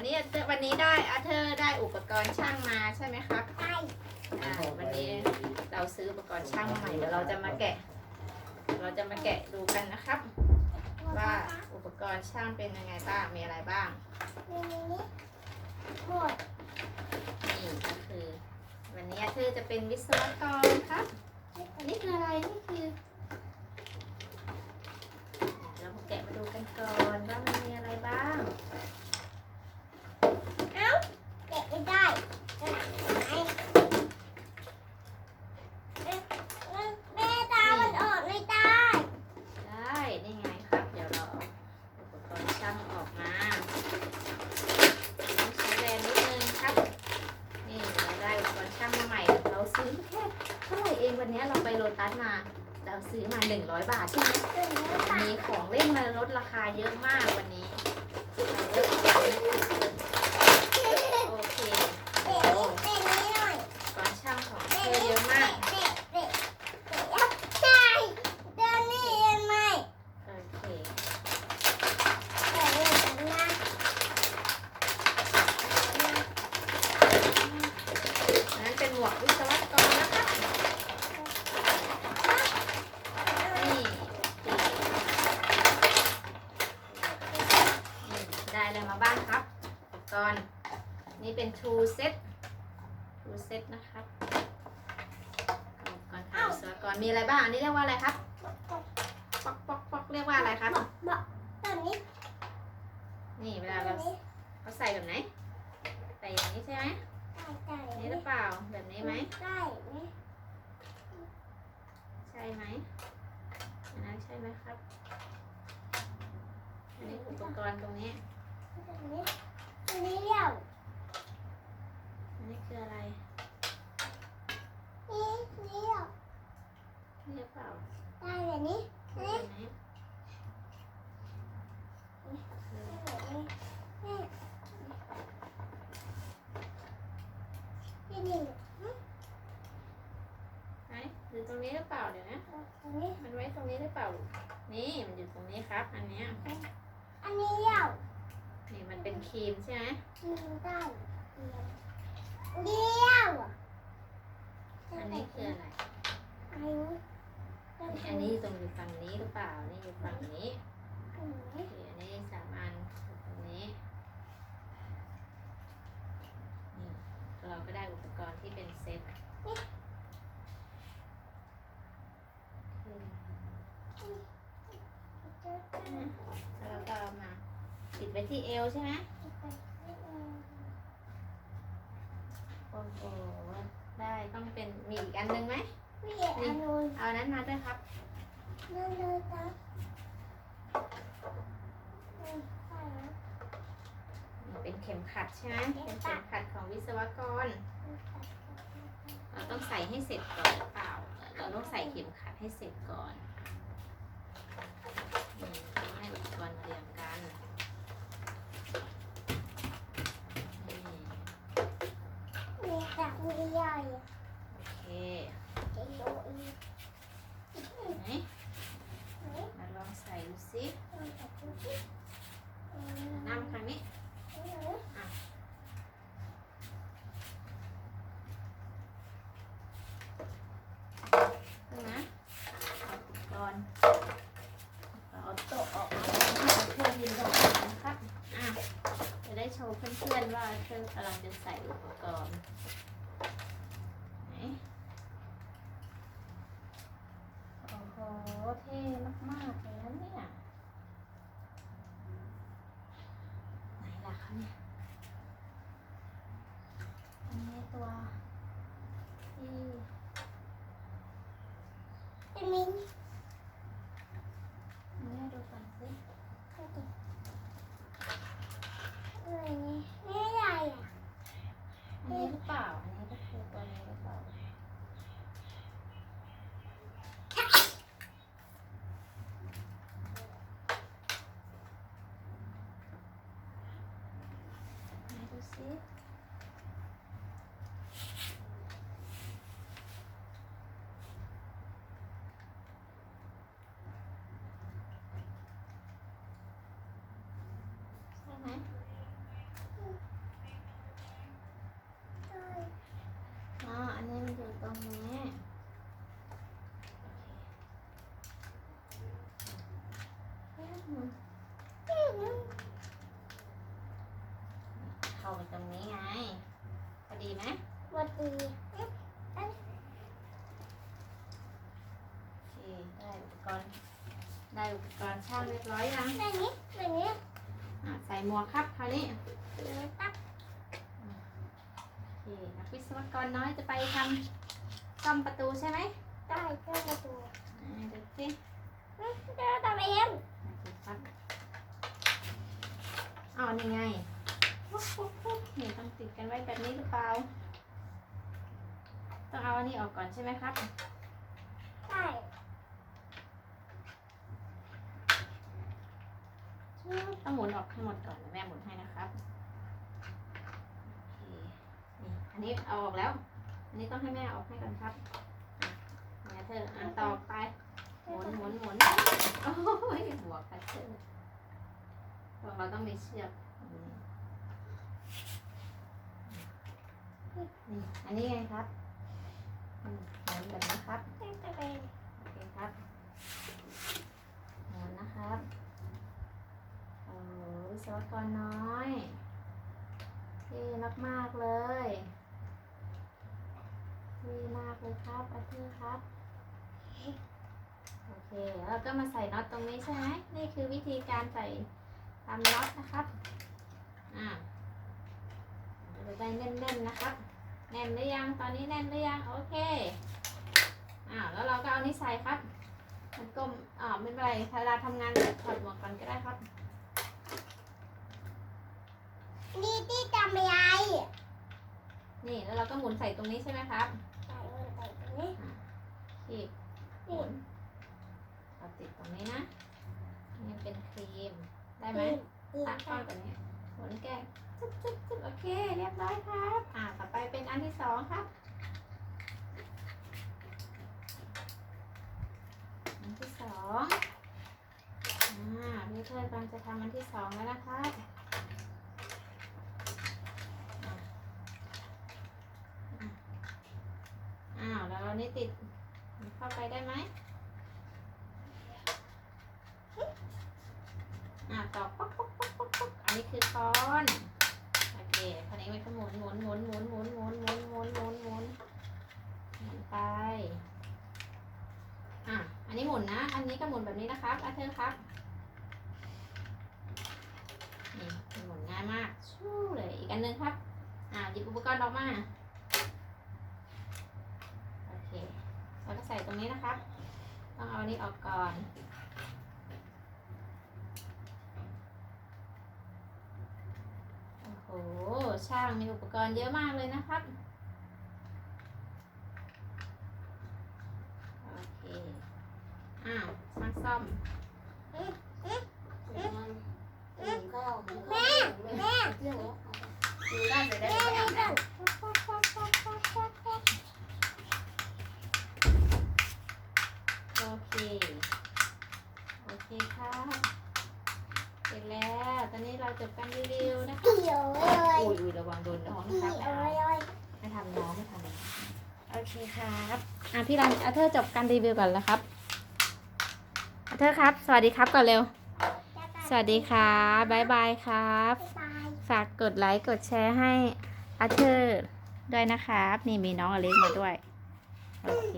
วันนี้วันนี้ได้อาเธอร์ได้อุปกรณ์ช่างมาใช่ไหมครับใช่อ่าวันนี้เราซื้ออุปกรณ์ช่างมาใหม่เดี๋ยวเราจะมาแกะ เราจะมาแกะดูกันนะครับ ว่าอุปกรณ์ช่างเป็นยังไงบ้างมีอะไรบ้างมีนี้หมดนี่ก็คือ วันนี้อาเธอร์จะเป็นวิศวกรครับอันนี้คืออะไรนี่คือเรามาแกะมาดูกันก่อนว่ามันมีอะไรบ้าง เอ้าเด็กไม่ได้ไอ้แม่ตามันออกไม่ได้ ได้ นี่ไงครับ เดี๋ยวเราเอาอุปกรณ์ช่างออกมาต้องใช้แรงนิดนึงครับ นี่เราได้อุปกรณ์ช่างมาใหม่ เราซื้อแค่เท่าไหร่เอง วันนี้เราไปโลตัสมาเราซื้อมา 100 บาทใช่ไหมถึงแล้วค่ะมีของเล่นมาลดราคาเยอะมากวันนี้เราเลือกของไม่ถูกเลยโอเคเด็กโอ้นี้เด็กนี้หน่อยอุปกรณ์ช่างของเด็เธกอนี้เยอะมากเด็กเด็กเด็กใช่เดี๋ยวนี้ยังไง โอเค เดี๋ยวนี้จะนะ อันนั้นเป็นหมวกวิศวกรนะครับ นี่นี่ได้อะไรมาบ้างครับอุปกรณ์ นี่เป็น True Set True Set นะครับอุปกรณ์ทางวิศวกรมีอะไรบ้าง อันนี้เรียกว่าอะไรครับป๊อกป๊อกป๊อกเรียกว่าอะไรครับ แบบนี้นี่เวแบลาบเรานี้เขาใส่แบบไหน ใส่อย่างนี้ใช่ไหมใส่นี่หรือเปล่า แบบนี้ไหมใช่ไหมใช่ไหมอันนั้นใช่ไหมครับ อันนี้อุปกรณ์ตรงนี้แบบนี้อันนี้เรียวอั นนี้คืออะไรนี่นี่เรียวนี่หรือเปล่าได้แบบนี้คือนี่อันนี้คือแบบนี้นี่นี่นี่ไหนอยู่ตรงนี้หรือเปล่าเดี๋ยวนะอันนี้มันไว้ตรงนี้หรือเปล่า นี่มันอยู่ตรงนี้ครับ อันเนี้ยอันนี้เรียวนี่มันเป็นครีมใช่ไหมนี่ได้เรียวเรียว อันนี้คืออะไร อันนี้ อันนี้ตรงอยู่ฝั่งนี้หรื อเปล่านี่อยู่ฝั่งนี้อันนี้โอเคอันนี้สามอันอยู่ตรงนี้นี่เราก็ได้อุปกรณ์ที่เป็นเซตแล้วเราก็เอามาติดไว้ที่เอวใช่ไหมโอ้โหได้ต้องเป็นมีอีกอันหนึงไหมพี่อันนู้นเอาอันนั้นมาด้วยครับนั่น เลยจ้ะอืมใช่แล้วเป็นเข็มขัดใช่ไหมเป็นเข็มขัดของวิศวกร เราต้องใส่ให้เสร็จก่อนหรือเปล่า เราต้องใส่เข็มขัดให้เสร็จก่อนนี่ต้องให้อุปกรณ์เรียงกันนี่ มีแต่มีใหญ่อะ โอเค จะโยอีก ไหนมาลองใสิน้ำครั้งนี้นะเอาอุปกรณ์เอาโต๊ะออกมาเพื่อนยืนตรงนี้นะครับอะจะได้โชว์เพื่อนๆว่าเพื่อนกำลังจะใส่อุปกรณ์ไหน หรือเปล่านะคะทุกคนหรือเปล่า เข้าไปตรงนี้ไงพอดีไหมวันดีโอเคได้อุปกรณ์ ได้อุปกรณ์ช่างเรียบร้อยยังแบบนี้แบบนี้อะใส่หมวกครับคราวนี้ตักโอเคนักวิศวกรน้อยจะไปทำซ่อมประตูใช่ไหมได้เจ้าประตูอ่าเดี๋ยวสิเจ้าทำเอง ครับอ๋อนี่ไงปุ๊บปุ๊บปุ๊บนี่ต้องติดกันไว้แบบนี้หรือเปล่า ต้องเอาอันนี้ออกก่อนใช่ไหมครับได้ต้องหมุนออกให้หมดก่อนแม่หมุนให้นะครับนี่อันนี้เอาออกแล้ว อันนี้ต้องให้แม่ออกให้ก่อนครับอะเนี่เธออะต่อไป หมุนหมุนหมุนโอ้ยหัวกระเจิดบอกเราต้องมีเชือกนี่นี่อันนี้ไงครับอืมหมุนแบบนี้ครับเจ้าทำเองโอเคครับหมุนนะครับโอ้วิศวกรน้อยเท่มากๆเลยเท่มากเลยครับอาเธอร์ครับ โอเคแล้วเราก็มาใส่น็อตตรงนี้ใช่ไหมนี่คือวิธีการใส่ตามน็อตนะครับอ่าเราจะได้แน่นๆนะครับ แน่นหรือยังตอนนี้แน่นหรือยังโอเคอ่าแล้วเราก็เอานี่ใส่ครับมันกลมอ่าไม่เป็นไรเวลาทำงานถอดหมวกก่อนก็ได้ครับนี่ที่ทำอะไรนี่แล้วเราก็หมุนใส่ตรงนี้ใช่ไหมครับใส่ลงไปตรงนี้ขีดหมุนเอา ติดตรงนี้นะ นี่เป็นครีม ได้ไหมตีตักกัเข้านแบบนี้หมุนแก้มจุ๊บจุ๊บจุ๊บโอเค เรียบร้อยครับ อ่า ต่อไปเป็นอันที่สองครับ อันที่สองอ่าพี่เทิดกำลังจะทำอันที่สองแล้วนะครับอะอะอ้าวแล้วเรานี่ติดเข้าไปได้ไหมอ่าต่อป๊อกป๊อกป๊อกป๊อกป๊อก อันนี้คือน โอเคคราวนี้มันก็หมุนหมุนหมุนหมุนหมุนหมุนหมุนหมุนหมุนหมุนหมุนไป อะ อันนี้หมุนนะ อันนี้ก็หมุนแบบนี้นะครับอาเธอร์ครับ นี่หมุนง่ายมากชู้เลย อีกอันหนึงครับ อ่าหยิบอุปกรณ์ออกมา โอเคแล้วก็ใส่ตรงนี้นะครับ ต้องเอาอันนี้ออกก่อน โอ้โห ช่างมีอุปกรณ์เยอะมากเลยนะครับโอเคอ้าวช่างซ่อมแม่ดูได้เดี๋ยวได้ไปอาบน้ำโอเค โอเคครับ จแล้ว ตอนนี้เราจบการรีวิวนะคะเกี่ยวเลยอุ้ยอุ้ยระวังโดนน้องนะเกี่ครับยวเลยไม่ทำน้องไม่ทำน้องโอเคครับอะพี่รันอาเธอร์จบการรีวิวก่อนแล้วครับอาเธอร์ครับ สวัสดีครับก่อนเร็ว สวัสดีครับบ๊ายบายครับบ๊ายบายฝากกดไลค์กดแชร์ให้อาเธอร์ด้วยนะครับ นี่มีน้องอเล็กมาด้วย โอเค